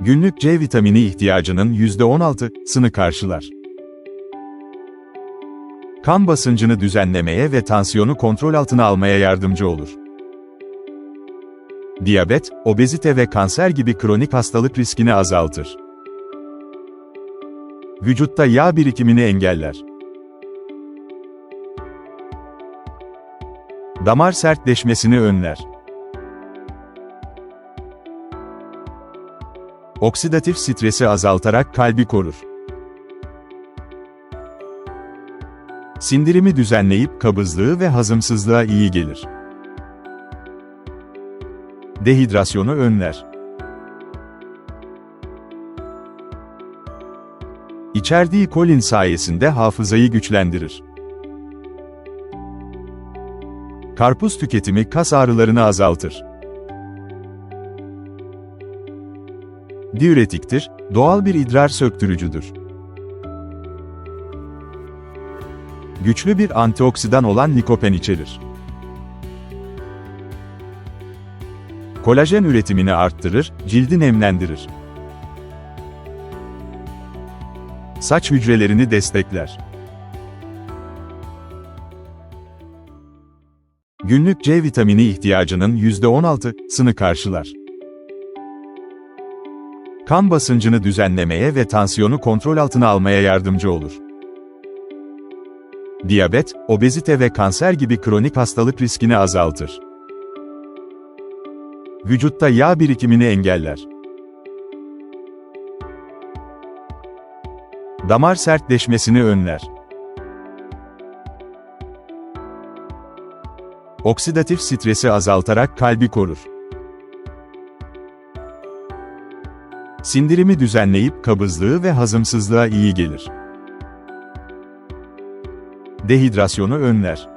Günlük C vitamini ihtiyacının %16'sını karşılar. Kan basıncını düzenlemeye ve tansiyonu kontrol altına almaya yardımcı olur. Diyabet, obezite ve kanser gibi kronik hastalık riskini azaltır. Vücutta yağ birikimini engeller. Damar sertleşmesini önler. Oksidatif stresi azaltarak kalbi korur. Sindirimi düzenleyip kabızlığı ve hazımsızlığa iyi gelir. Dehidrasyonu önler. İçerdiği kolin sayesinde hafızayı güçlendirir. Karpuz tüketimi kas ağrılarını azaltır. Diüretiktir, doğal bir idrar söktürücüdür. Güçlü bir antioksidan olan likopen içerir. Kolajen üretimini arttırır, cildi nemlendirir. Saç hücrelerini destekler. Günlük C vitamini ihtiyacının %16'sını karşılar. Kan basıncını düzenlemeye ve tansiyonu kontrol altına almaya yardımcı olur. Diyabet, obezite ve kanser gibi kronik hastalık riskini azaltır. Vücutta yağ birikimini engeller. Damar sertleşmesini önler. Oksidatif stresi azaltarak kalbi korur. Sindirimi düzenleyip kabızlığı ve hazımsızlığa iyi gelir. Dehidrasyonu önler.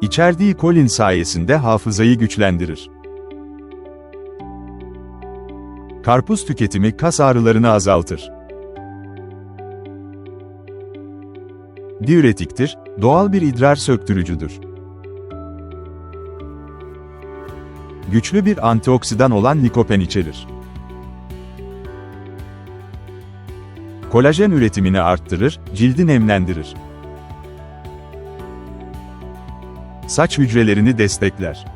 İçerdiği kolin sayesinde hafızayı güçlendirir. Karpuz tüketimi kas ağrılarını azaltır. Diüretiktir, doğal bir idrar söktürücüdür. Güçlü bir antioksidan olan likopen içerir. Kolajen üretimini arttırır, cildi nemlendirir. Saç hücrelerini destekler.